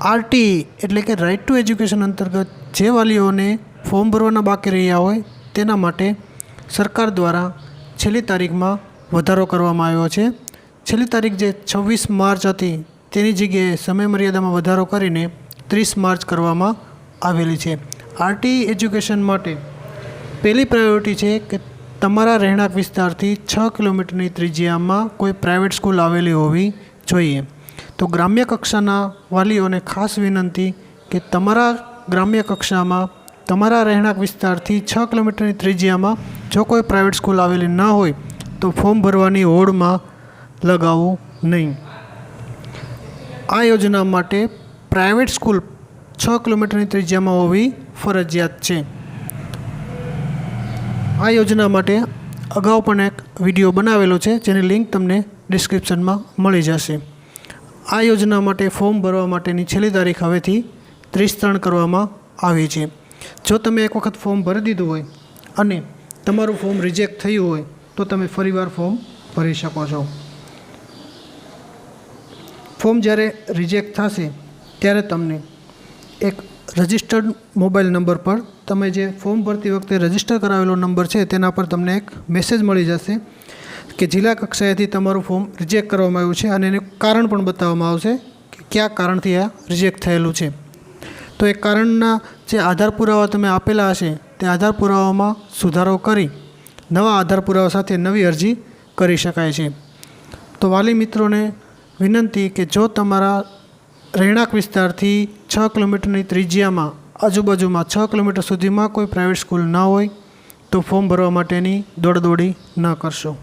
RT એટલે કે right to education અંતર્ગત જે વાલીઓને ફોર્મ ભરવાના બાકી રહ્યા હોય તેના માટે સરકાર દ્વારા છેલ્લી તારીખમાં વધારો કરવામાં આવ્યો છે. છેલ્લી તારીખ જે છવ્વીસ માર્ચ હતી તેની જગ્યાએ સમયમર્યાદામાં વધારો કરીને ત્રીસ માર્ચ કરવામાં આવેલી છે. આરટી એજ્યુકેશન માટે પહેલી પ્રાયોરિટી છે કે તમારા રહેણાંક વિસ્તારથી છ કિલોમીટરની ત્રિજ્યામાં કોઈ પ્રાઇવેટ સ્કૂલ આવેલી હોવી જોઈએ. તો ગ્રામ્ય કક્ષાના વાલીઓને ખાસ વિનંતી કે તમારા ગ્રામ્ય કક્ષામાં, તમારા રહેણાંક વિસ્તારથી છ કિલોમીટરની ત્રિજ્યામાં જો કોઈ પ્રાઇવેટ સ્કૂલ આવેલી ન હોય, તો ફોર્મ ભરવાની હોડમાં લગાવવું નહીં. આ યોજના માટે પ્રાઇવેટ સ્કૂલ છ કિલોમીટરની ત્રિજ્યામાં હોવી ફરજિયાત છે. આ યોજના માટે અગાઉ પણ એક વીડિયો બનાવેલો છે, જેની લિંક તમને ડિસ્ક્રિપ્શનમાં મળી જશે. આ યોજના માટે ફોર્મ ભરવા માટેની છેલ્લી તારીખ હવેથી ત્રીસ ત્રણ કરવામાં આવી છે. જો તમે એક વખત ફોર્મ ભરી દીધું હોય અને તમારું ફોર્મ રિજેક્ટ થયું હોય, તો તમે ફરીવાર ફોર્મ ભરી શકો છો. ફોર્મ જ્યારે રિજેક્ટ થશે, ત્યારે તમને એક રજિસ્ટર્ડ મોબાઈલ નંબર પર તમે જે ફોર્મ ભરતી વખતે રજિસ્ટર કરાવેલો નંબર છે, તેના પર તમને એક મેસેજ મળી જશે કે જિલ્લા કક્ષાએથી તમારું ફોર્મ રિજેક્ટ કરવામાં આવ્યું છે અને એનું કારણ પણ બતાવવામાં આવશે કે કયા કારણથી આ રિજેક્ટ થયેલું છે. તો એ કારણના જે આધાર પુરાવા તમે આપેલા હશે, તે આધાર પુરાવામાં સુધારો કરી, નવા આધાર પુરાવા સાથે નવી અરજી કરી શકાય છે. તો વાલી મિત્રોને વિનંતી કે જો તમારા રહેણાંક વિસ્તારથી છ કિલોમીટરની ત્રિજ્યામાં, આજુબાજુમાં છ કિલોમીટર સુધીમાં કોઈ પ્રાઇવેટ સ્કૂલ ન હોય, તો ફોર્મ ભરવા માટેની દોડદોડી ન કરશો.